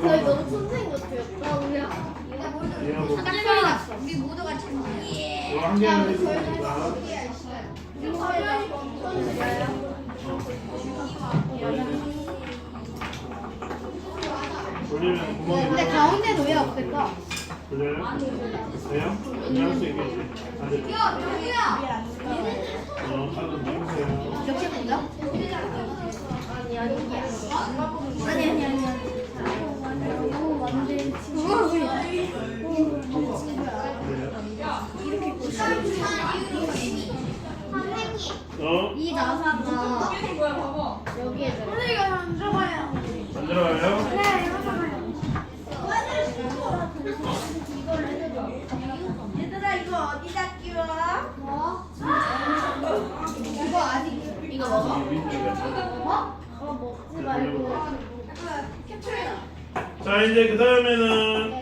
저희 너무 것 같아요. 아. 얘하고 아까 소리 났어. 우리 모두가 한 개만 해주겠습니다. 돌리면 구멍이 근데. 가운데는 왜 없을까? 돌려요? 돼요? 할수 있겠지. 안 돼. 어, 방금 해보세요. 이렇게 된다? 아니, 아니. 아니, 아니, 아니. 어? 이 나사가 여기에 들어. 안 들어가요? 얘들아 이거 어디다 끼워? 이거 아직 이거 먹어? 이 윈드가 잘- 어? 어 먹지 말고. 자, 이제 그 다음에는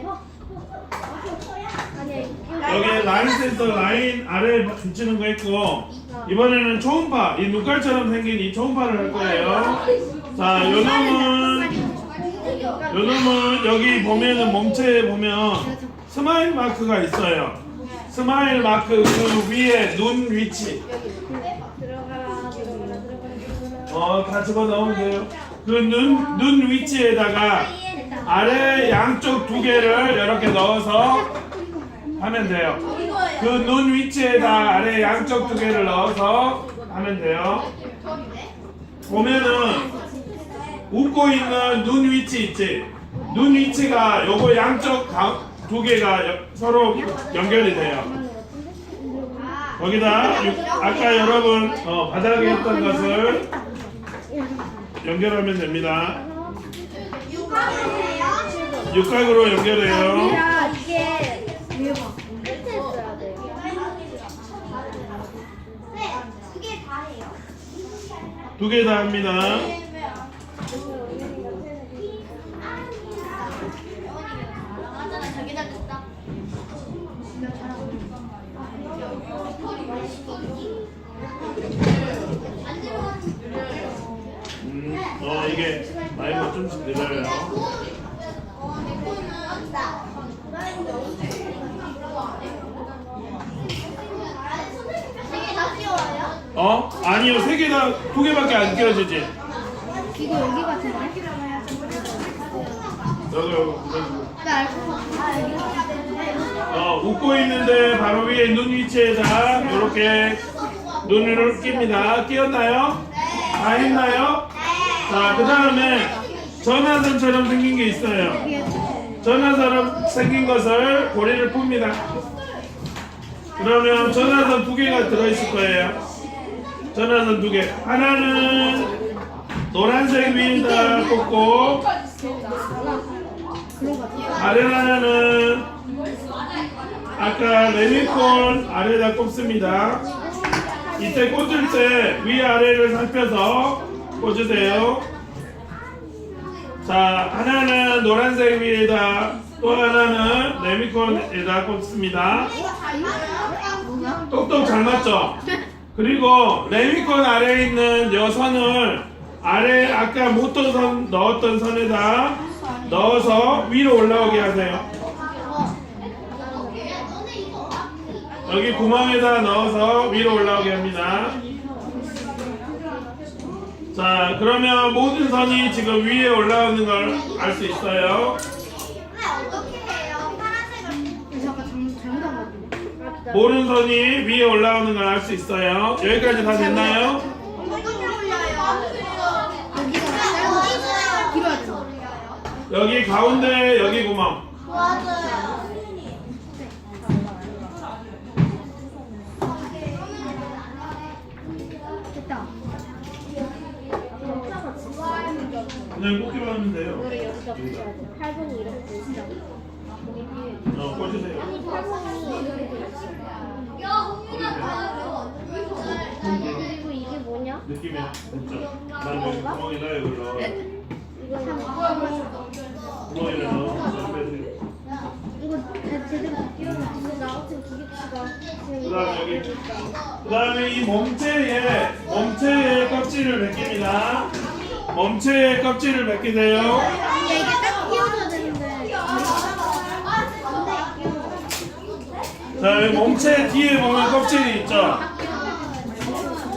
아니 여기 라인 센터 라인 아래 붙이는 거 있고 이번에는 초음파 이 눈깔처럼 생긴 이 초음파를 할 거예요. 자, 요 놈은 요 놈은 여기 보면은 몸체에 보면 스마일 마크가 있어요. 스마일 마크 그 위에 눈 위치 들어가라 들어가라 들어가라. 어다 집어 넣으면 돼요. 그 눈 눈 위치에다가 아래 양쪽 두 개를 이렇게 넣어서 하면 돼요. 그 눈 위치에다 아래 양쪽 두 개를 넣어서 하면 돼요. 보면은 웃고 있는 눈 위치 있지? 눈 위치가 요거 양쪽 가- 두 개가 여- 서로 연결이 돼요. 거기다 유- 아까 여러분 어, 바닥에 있던 것을 연결하면 됩니다. 육각으로 연결해요. 아니라 이게 위에 봐. 끝에 있어야 돼. 두 개 다 합니다. 음, 어 이게 나이가 좀씩 늘어요. 어? 아니요 세 개 다 두 개밖에 안 끼워지지. 이거 여기 같은데? 나알것 같아. 어 웃고 있는데 바로 위에 눈 위치에다 이렇게 눈을 낍니다. 끼었나요? 다 했나요? 자, 그 다음에 전화선처럼 생긴 게 있어요. 전화선처럼 생긴 것을 고리를 풉니다. 그러면 전화선 두 개가 들어있을 거예요. 전화선 두 개. 하나는 노란색 위에다 꽂고, 아래 하나는 아까 레미콘 아래에다 꼽습니다. 이때 꽂을 때 위아래를 살펴서 꽂으세요. 자, 하나는 노란색 위에다 또 하나는 레미콘에다 꽂습니다. 똑똑 잘 맞죠? 그리고 레미콘 아래에 있는 여 선을 아래 아까 못던 선 넣었던 선에다 넣어서 위로 올라오게 하세요. 여기 구멍에다 넣어서 위로 올라오게 합니다. 자, 그러면 모든 선이 지금 위에 올라오는 걸 알 수 있어요. 잠깐 잘못 잘못한 거 같은데. 모든 선이 위에 올라오는 걸 알 수 있어요. 여기까지 다 됐나요? 여기가 길어야 돼. 여기 가운데 여기 구멍. 됐다. 그냥 뽑기로 하면 돼요. 이거를 여기다 팔봉이 이렇게 돼 있어. 어, 꺼주세요. 느낌이야. 홍윤아 나와줘. 그리고 이게 뭐냐? 느낌이야, 진짜. 이거 뭐 뭐? 제대로 이거 나왔으면 기계치가 그다음에 이 몸체에, 몸체에 껍질을 벗깁니다. 몸체의 껍질을 벗기세요. 이게 딱 끼워줘야 되는데. 자, 여기 몸체 뒤에 보면 껍질이 있죠.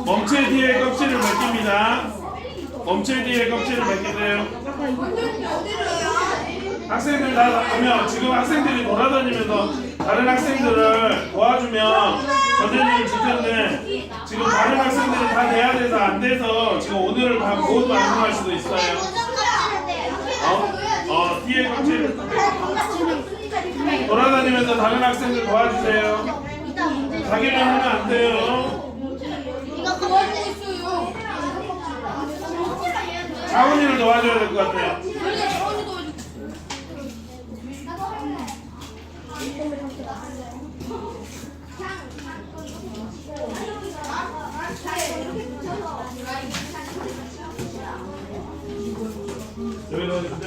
몸체 뒤에 껍질을 벗깁니다. 몸체 뒤에 껍질을 벗기세요. 학생들 다 하면 지금 학생들이 돌아다니면서 다른 학생들을 도와주면 선생님이 줄 텐데 지금 다른 학생들이 다 돼야 돼서 안 돼서 지금 오늘을 다못 완성할 수도 있어요. 어? 어, 뒤에 껍질 돌아다니면서 다른 학생들 도와주세요. 자기만 하면 안 돼요. 자훈이를 도와줘야 될 것 같아요. 여기다 그냥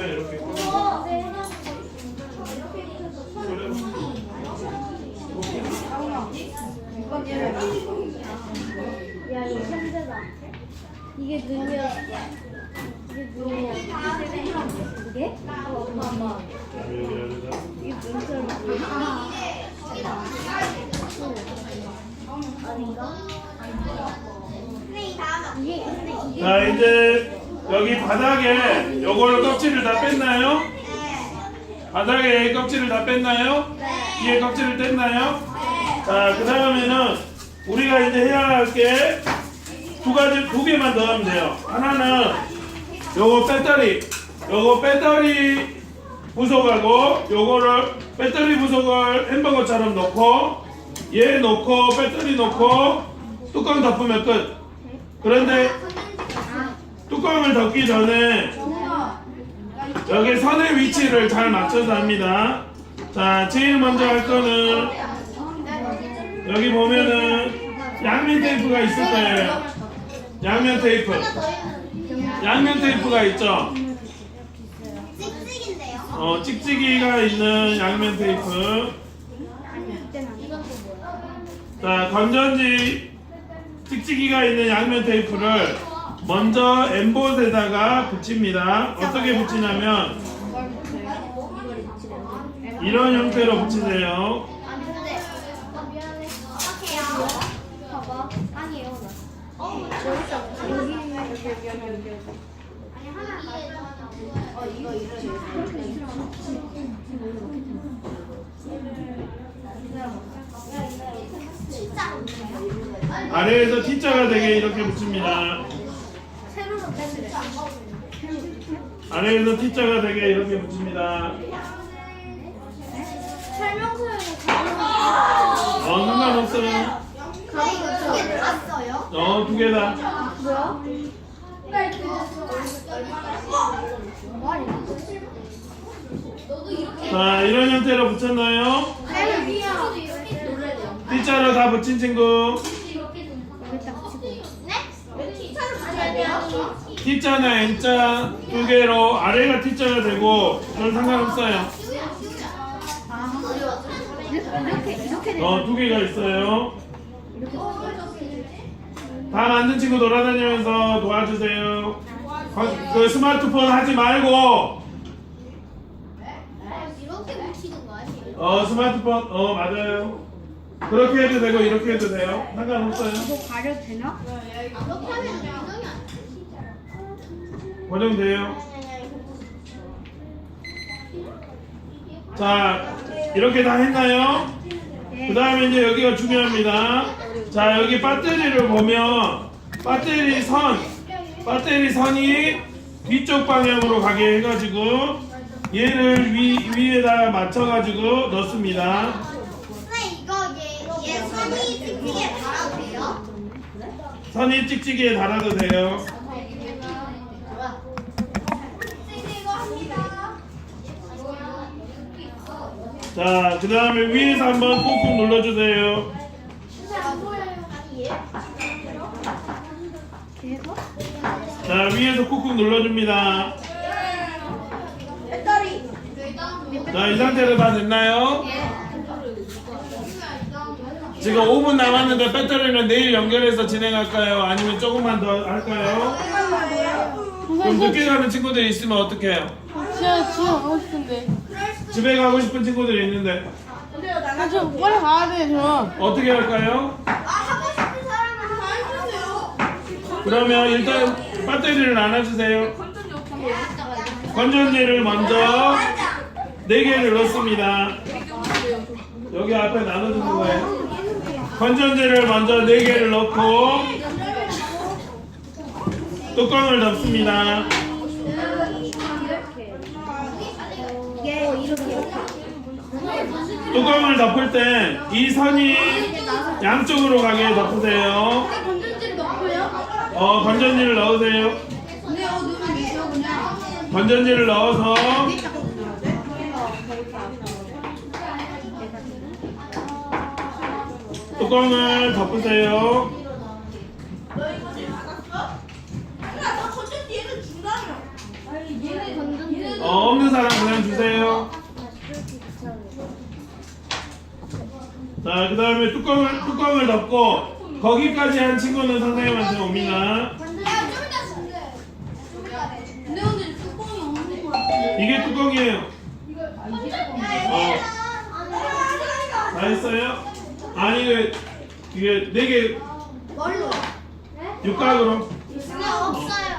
이렇게. 야, 이거 천재다. 이게 눈이었어. 이게 눈이야. 이게? 여기 여기다. 이게 눈처럼. 아. 아닌가? 이게, 근데 이게. 자 이제 여기 바닥에 요걸 껍질을 다 뺐나요? 바닥에 껍질을 다 뺐나요? 뒤에 껍질을 뗐나요? 자, 그 다음에는 우리가 이제 해야 할 게 두 가지, 두 개만 더 하면 돼요. 하나는 요거 배터리, 요거 배터리 부속하고 요거를 배터리 부속을 햄버거처럼 넣고 얘 넣고 배터리 넣고 뚜껑 덮으면 끝. 그런데 뚜껑을 덮기 전에 여기 선의 위치를 잘 맞춰서 합니다. 자, 제일 먼저 할 거는 여기 보면은 양면 테이프가 있을 거예요. 양면 테이프. 양면 테이프가 있죠. 어, 찍찍이가 있는 양면 테이프. 자, 건전지 찍찍이가 있는 양면 테이프를 먼저 엠봇에다가 붙입니다. 어떻게 붙이냐면 이런 형태로 붙이세요. 아래에서 T자가 되게 이렇게 붙입니다. 아래에서 T자가 되게 이렇게 붙입니다. 설명서에는 어, 상관없어요. 근데 이게 나왔어요? 어, 두 개다. 뭐야? 자, 이런 형태로 붙였나요? T자로 다 붙인 친구. 네? 차를 가져야 돼요? T자나 N자 두 개로 아래가 T자가 되고 그건 상관없어요. 이렇게, 이렇게 돼. 어, 두 개가 있어요. 다 만든 친구 돌아다니면서 도와주세요. 거- 그 스마트폰 하지 말고 이렇게 붙이는 거 아니에요? 어 스마트폰 어 맞아요. 그렇게 해도 되고 이렇게 해도 돼요. 상관없어요. 이거 가려도 되나? 이렇게 하면 고정돼요. 돼. 자 이렇게 다 했나요? 그 다음에 이제 여기가 중요합니다. 자 여기 배터리를 보면 배터리 선 배터리 선이 뒤쪽 방향으로 가게 해가지고 얘를 위 위에다 맞춰가지고 넣습니다. 선이 찍찍이에 달아도 돼요? 선이 찍찍이에 달아도 돼요. 선생님 이거 합니다. 자, 그 다음에 위에서 한번 꾹꾹 눌러주세요. 자, 위에서 꾹꾹 눌러줍니다. 배터리. 자, 이 상태로 다 됐나요? 지금 5분 남았는데 배터리는 내일 연결해서 진행할까요? 아니면 조금만 더 할까요? 그럼 늦게 가는 친구들이 있으면 어떡해요? 진짜 집에 가고 싶은데. 집에 가고 싶은 친구들이 있는데 아, 저 빨리 가야 돼, 저. 어떻게 할까요? 아 하고 싶은 사람은 다 해주세요. 그러면 일단 배터리를 나눠주세요. 건전지를 먼저 4개를 넣습니다. 여기 앞에 나눠주는 거예요. 건전지를 먼저 4개를 넣고 뚜껑을 덮습니다. 뚜껑을 덮을 때 이 선이 양쪽으로 가게 덮으세요. 건전지를 넣고요. 어, 건전지를 넣으세요. 근데 어 누면 되죠 그냥. 건전지를 넣어서 뚜껑을 덮으세요. 너 준다며. 어, 없는 사람 자, 그 다음에 뚜껑을, 뚜껑을 덮고, 거기까지 한 친구는 선생님한테 옵니다. 근데 오늘 뚜껑이 없는 거 같아. 이게 뚜껑이에요. 어, 다 했어요? 아니, 이게, 이게 네 개, 뭘로? 육각으로. 근데 없어요.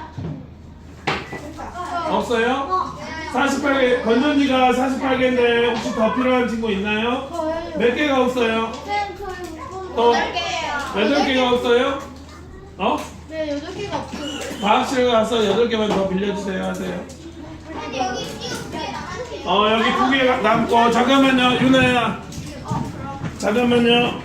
없어요? 48개, 건전지가 48개인데 혹시 더 필요한 친구 있나요? 몇 개가 없어요? 또 여덟 개가 없어요? 어? 네 여덟 개가 없어요. 과학실 가서 8개만 더 빌려주세요 하세요. 근데 여기 띄우게 나한테. 어 여기 두 개 남고 잠깐만요 유나야 잠깐만요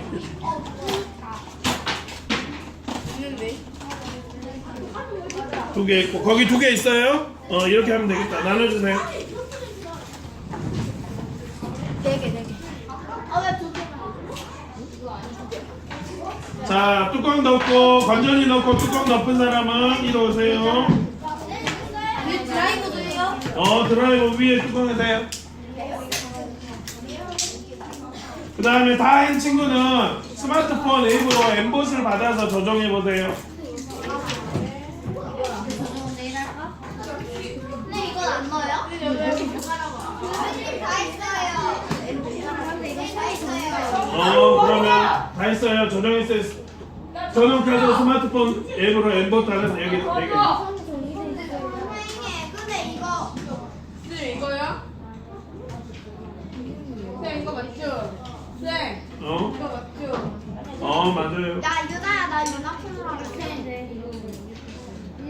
두개 있고 거기 두 개 있어요? 어 이렇게 하면 되겠다 나눠주세요 아왜두 개? 자 뚜껑 덮고 건전지 넣고 뚜껑 덮은 사람은 이리 오세요 이게 드라이버도예요? 어 드라이버 위에 뚜껑 해세요 그 다음에 다 한 친구는 스마트폰 앱으로 엠봇을 받아서 조정해 보세요 근데 이건 안 넣어요? 선생님 다 했어요. 선생님 다 했어요. 어 그러면 다 했어요 조정했어 요 저녁까지 스마트폰 앱으로 엠봇 달아서 여기 여기 선생님, 근데 이거 네, 이거요? 네, 이거 맞죠? 네, 어? 이거 맞죠? 어 맞아요 야 유나야 나 유나 폰으로 할게.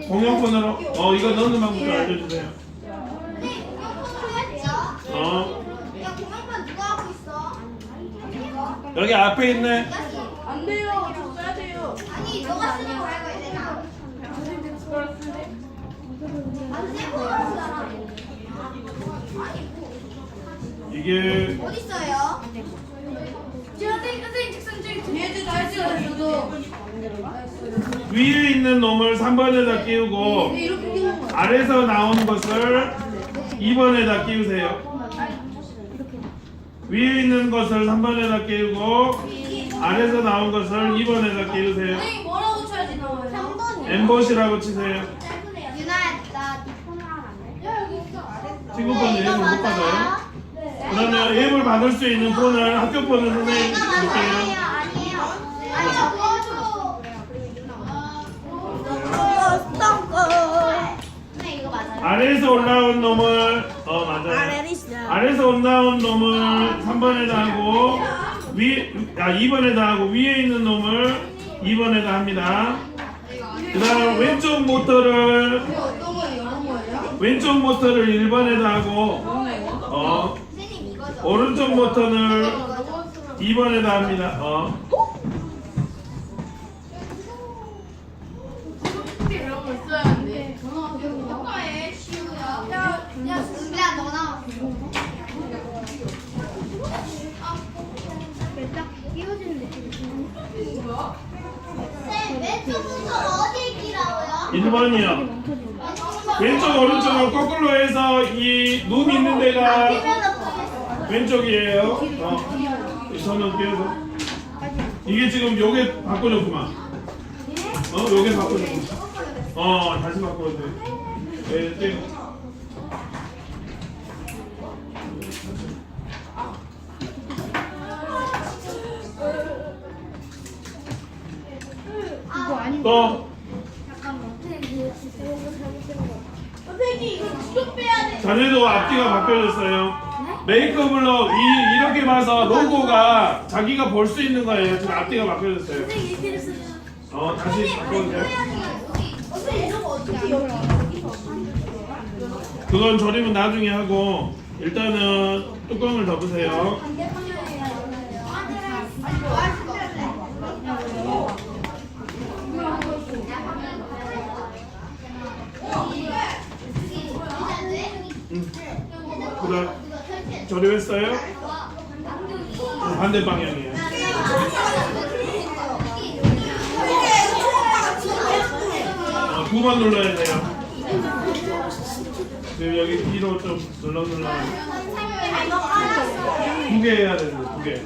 공용폰으로 어 이거 넣는 방법 알려주세요 선생님 공룡폰으로 했죠? 어 야 공룡폰 누가 하고 있어? 여기 앞에 있네 안 돼요. 저 써야 돼요. 아니 너가 쓰는 거 알고 있나 안 쓰고 하잖아. 이게 어디 있어요? 선생님 선생님 책상 저기 뒤에도 다 했어요 저도. 위에 있는 놈을 3번에다 끼우고 이렇게 끼는 거야. 아래서 나온 것을 2번에다 끼우세요 위에 있는 것을 3번에다 끼우고 아래서 나온 것을 2번에다 끼우세요 선생님 뭐라고 쳐야지 나와요? 3번이요. 엠봇이라고 치세요 유나야 나네 폰으로 하면 안 돼? 야 여기 있어. 앱을 이거 못. 받아요? 그러면 앱을 받을 수 있는 폰을 학교 이거 맞아요. 줄게요. 아래에서 올라온 놈을 어 맞아요 아래에서 올라온 놈을 3번에다 하고 위, 아 2번에다 하고 위에 있는 놈을 2번에다 합니다 그 다음 왼쪽 모터를 왼쪽 모터를 1번에다 하고 어 선생님 이거죠. 오른쪽 모터를 2번에다 합니다 어. 야, 야, 은비야 너 나와. 쌤, 왼쪽 부터 어디에 끼라고요? 1번이요 왼쪽 오른쪽을 거꾸로 해서 이 눈 있는 데가. 왼쪽이에요 어 저는 끼워서 이게 지금 요게 바꿔줬구만. 어, 요게 바꿔줬구만. 어, 다시 바꿔도 돼. 네, 네. 또 선생님 이거 지도 빼야 돼. 자네도 앞뒤가 바뀌어졌어요. 메이크업으로 이, 이렇게 봐서 로고가 자기가 볼 수 있는 거예요. 지금 앞뒤가 바뀌어졌어요. 어, 다시 여기 그건 조립은 나중에 하고 일단은 뚜껑을 덮으세요. 그다음 조립했어요? 반대 방향이에요. 어, 두번 눌러야 돼요. 지금 여기 뒤로 좀 눌러 눌러. 두개 해야 되는데 두 개.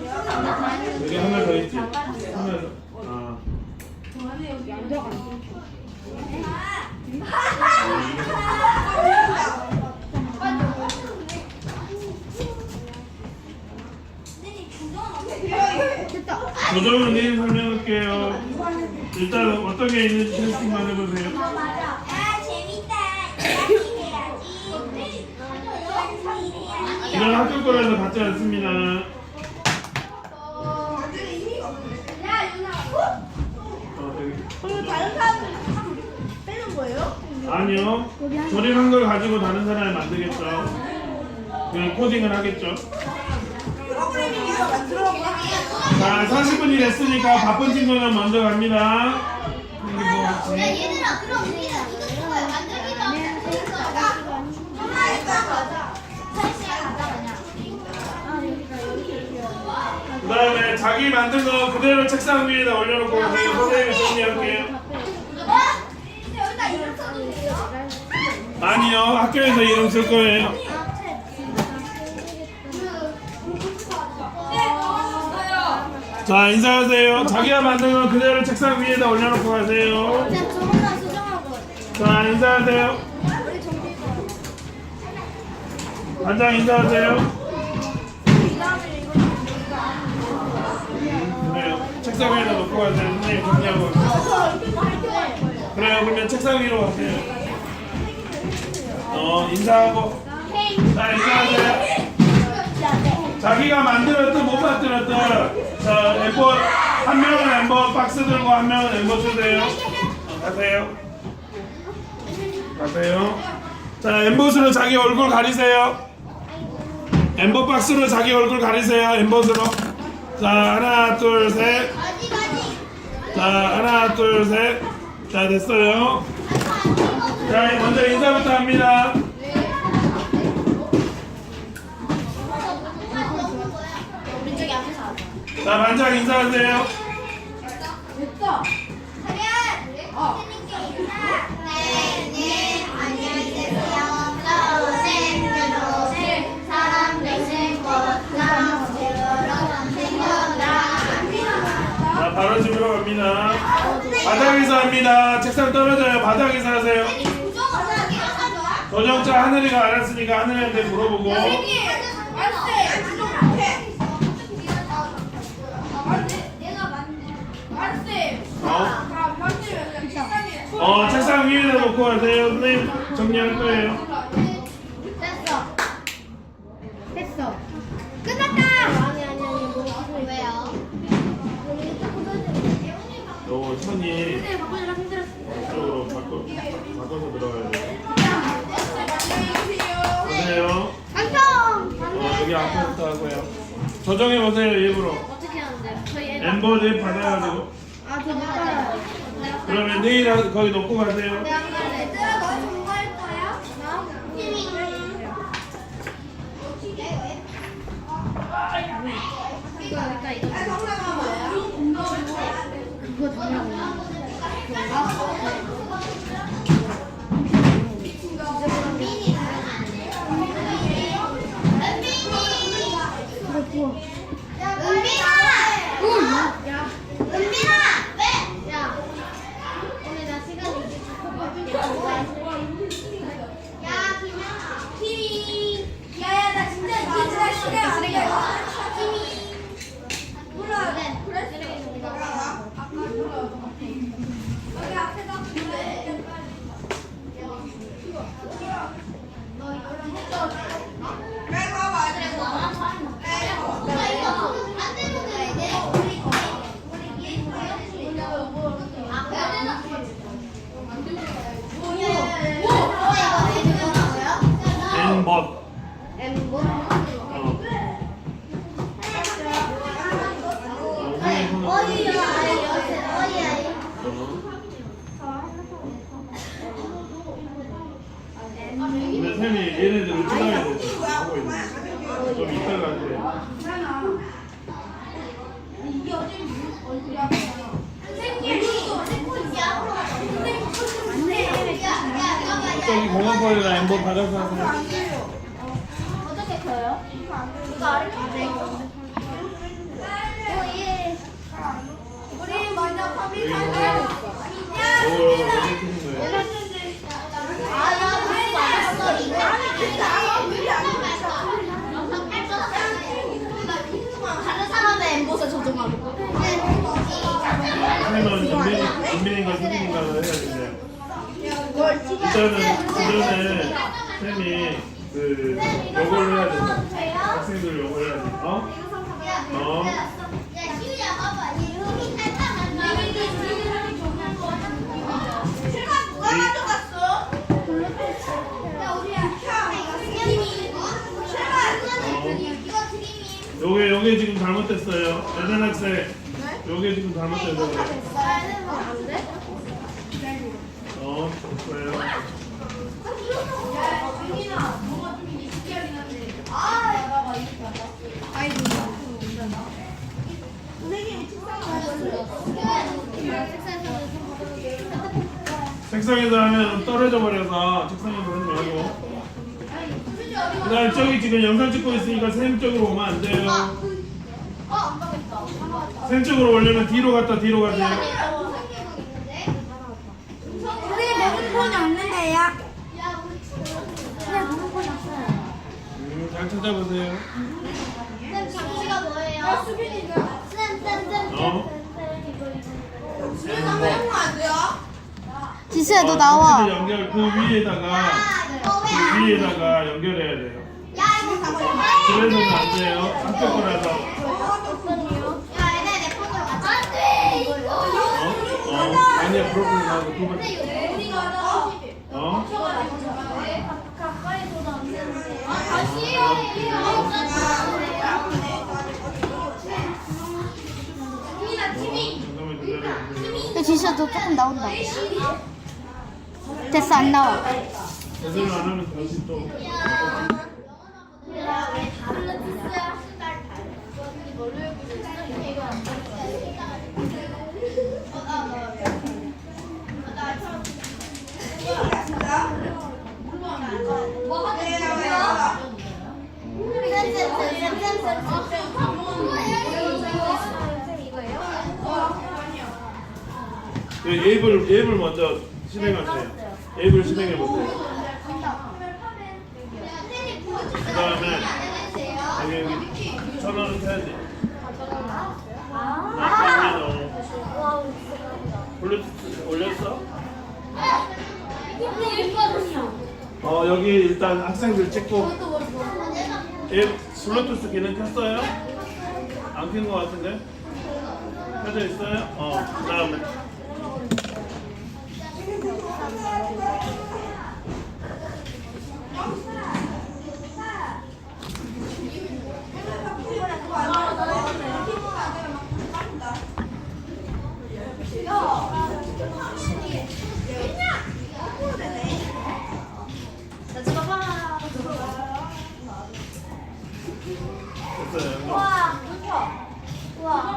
여기 하나 더 있지. 하나 더. 아. 조정은 내일 설명할게요. 일단 어떤 게 있는지 테스팅만 해보세요. 아 재밌다. 이야기 해야지. 이건 학교 거라서 받지 않습니다. 어, 여기. 그럼 다른 사람들 빼는 거예요? 아니요. 조립한 걸 가지고 다른 사람이 만들겠죠. 그냥 코딩을 하겠죠. 자, 40분이 됐으니까 바쁜 친구는 먼저 갑니다. 야? 얘들아 그럼 우리는 이거 만들기가 엄마 했다 가자. 살짝 가자 그냥. 그 다음에 자기 만든 거 그대로 책상 위에다 올려놓고 가세요. 선생님이 정리할게요. 아니요. 학교에서 이름 쓸 거예요. 자, 인사하세요. 자기가 만든 거 그대로 책상 위에다 올려놓고 가세요. 그냥 수정하고. 자, 인사하세요. 우리 정비 반장 인사하세요. 그래요. 책상 위에다 놓고 가세요. 선생님 정리하고. 그래요. 그러면 책상 위로 가세요. 어, 인사하고. 자, 인사하세요. 자기가 만들었든 못 만들었든 자, 엠버 한 명은 엠버 박스 들고 한 명은 엠버 주세요. 어, 가세요. 가세요. 자, 엠봇으로 자기 얼굴 가리세요. 엠버 박스로 자기 얼굴 가리세요. 엠봇으로. 자, 하나, 둘, 셋. 자, 하나, 둘, 셋. 자, 됐어요. 자, 먼저 인사부터 합니다. 자. 자, 반장 인사하세요. 자, 바로 집으로 갑니다. 바닥에서 합니다. 책상 떨어져요. 바닥에서 하세요. 조정자 하늘이가 알았으니까 하늘이한테 물어보고. 어, 책상 위에다 놓고 가세요. 선생님 정리할 거예요. 됐어. 했어. 끝났다. 아니 아니 아니 왜요? 요 천이 바꿔주라 힘들었어. 이쪽으로 바꿔, 바꿔서 들어가야. 안녕히 계세요. 보세요. 안녕. 어, 여기 앞에부터 하고요. 조정해 보세요, 일부러. 어떻게 하는데요? 저희 애가 엠버를 받아가지고. 아저못 따라요. 그러면 내일 하- 거기 놓고 가세요. 은빈아! 은빈아 왜? 야 오늘 나 시간 이제 야 김연아 키미 야야 나 진짜 이제 진짜 시간 안 돼. 키미 몰라 네 그래 여기 공항벌이나 엠벗 받아서 하세요. 어떻게 켜요? 이거 아래 오예. 우리 먼저 커피 사자. 다른 사람의 엠보스 조종하고. 수빈인가 해야 되세요. 일단은 그전에 쌤이 그 요걸 해야 돼. 학생들 요걸 해야 돼. 어? 어? 요게 요게 지금 잘못됐어요. 여전 학생. 요게 지금 돼? 어. 책상에서 하면 떨어져 버려서 책상에서 하지 말고. 그다음 저기 지금 영상 찍고 있으니까 쌤 쪽으로 오면 안 돼요. 어, 안 가겠다. 쌤 쪽으로 오려면 뒤로 갔다 뒤로 가세요. 핸드폰이 없는데요? 친구. 핸드폰이 없어요. 음, 잘 찾아보세요. 쌤, 장치가 뭐예요? 수빈이가. 쌤, 쌤, 쌤. 어? 지수야, 어, 장치를 연결 그 위에다가 아, 그 왜? 위에다가 연결해야 돼요. 야, 이거 잠깐만. 집에서는 안 돼요. 학교 거라서. 야, 얘네 내 폰으로 같이. 안 돼, 이거. 어? 어? 아니야, 프로필 나오고 두 번째. 어? 잠깐만 기다려. 지수야 너 조금 나온다 됐어 안 나와 제대로 안 하면 다시 또. 왜 다른 뜻이야? 수달 달. 이거 뭘로 읽고 있어? 이거 안 돼. 어, 나, 나, 나 처음. 뭐 하는 거야? 예, 예입을 예입을 먼저 실행하세요. 예입을 실행해 보세요. 그다음에 여기 여기 전원을 켜야 돼. 아, 블루투스 올렸어? 어 여기 일단 학생들 찍고 예 블루투스 기능 켰어요? 안 켠 거 같은데? 켜져 있어요? 어 그 다음에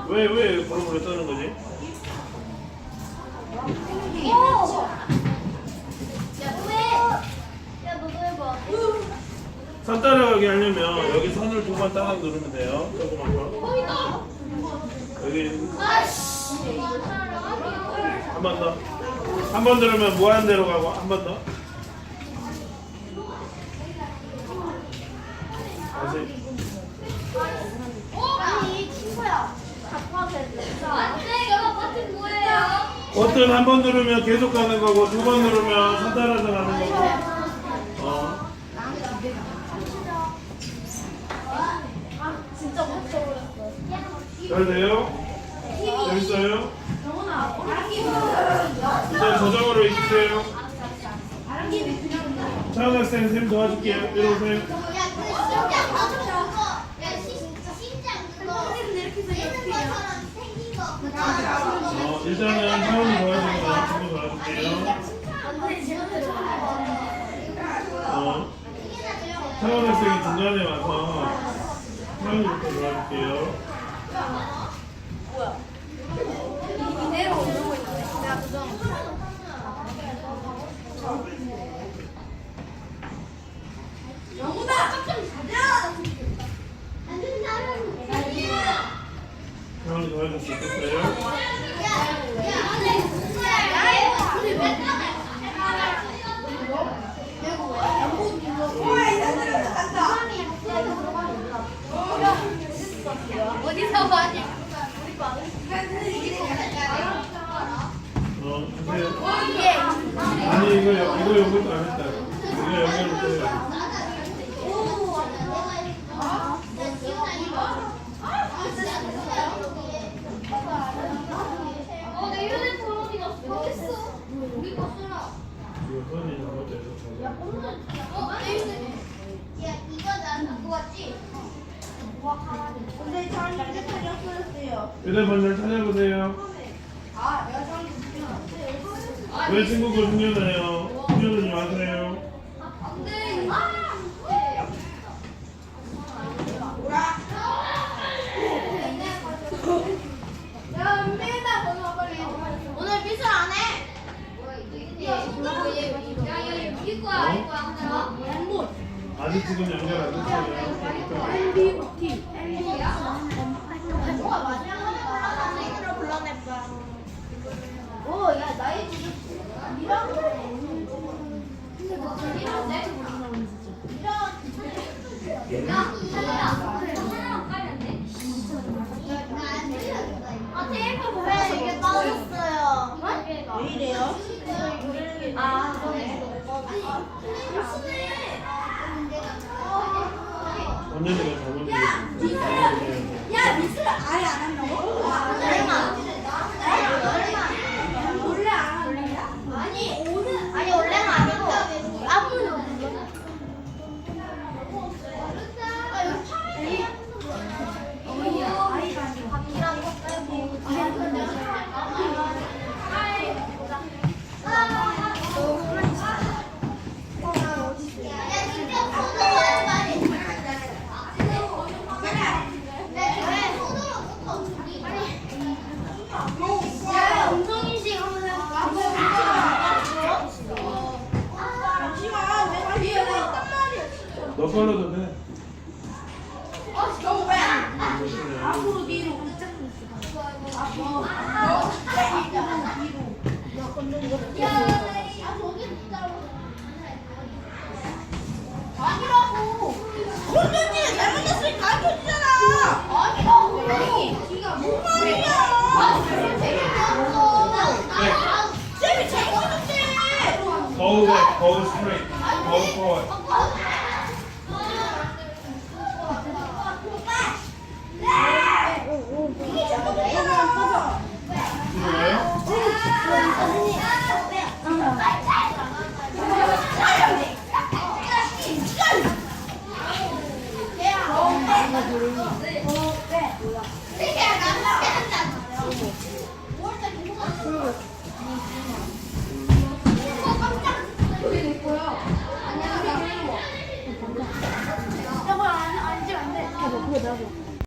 왜왜 바로 물에 떠는 거지? 왜? 선 따라가게 하려면 여기 선을 두 번 따라 누르면 돼요. 조그만 거. 여기 한 번 더. 한 번 들으면 무한대로 가고 한 번 더. 다시. 아니 친구야. 바꿔서 해줘. 안돼 여가 버튼 뭐예요? 버튼 한 번 누르면 계속 가는 거고 두 번 누르면 선탈해서 가는 거고. 어. 잘 돼요? 재밌어요? 이제 저장으로 익히세요. 차은 학생 쌤 도와줄게요. 야, 그 심장 그거. 심장 그거. 거. 그거. 어, 일단은 도와주고 나는 친구 도와줄게요. 어. 차은 학생이 중간에 와서 차은이부터 도와줄게요. 이대로 오르고 있네. 내가 그거. 영훈아, 깜짝 가자. 안 된다는. 차은이 도와줄 수 있겠어요? 우와 이사들은 간다. 어디서 많이 어, 하세요. 아니, 이거, 여- 이거 연결도 안 했다. 이거 연결부터 해야 어, 내 휴대폰 어디 갔어? 모르겠어. 우리 거 쓰라. 이거 선이 잘못돼서 저거. 어, 내 휴대폰. 야, 이거 왔지? 근데 저는 휴대폰이 없어졌어요. 휴대폰 잘 찾아보세요. 아, 내가 저한테 왜 친구 거 숨겨놔요? 숨겨놓지 마세요. 안 돼. 아! 야, 은빈아, 번호 빨리. 오늘 미술 안 해? 야, 얘 이길 거야, 아닐 거야, 하나? 엠봇. 아직 지금 연결 안 됐어요. 거야. 오, 야, 나의 지금 미랑 근데 너 미랑데? 미랑. 야, 하늘아. 하늘아 돼? 아, 테이프 보여. 이게 빠졌어요. 왜 이래요? 아, 무슨해? 원장님가 잘못돼요. 야, 미술 아예 안 한다 아. 아니라고.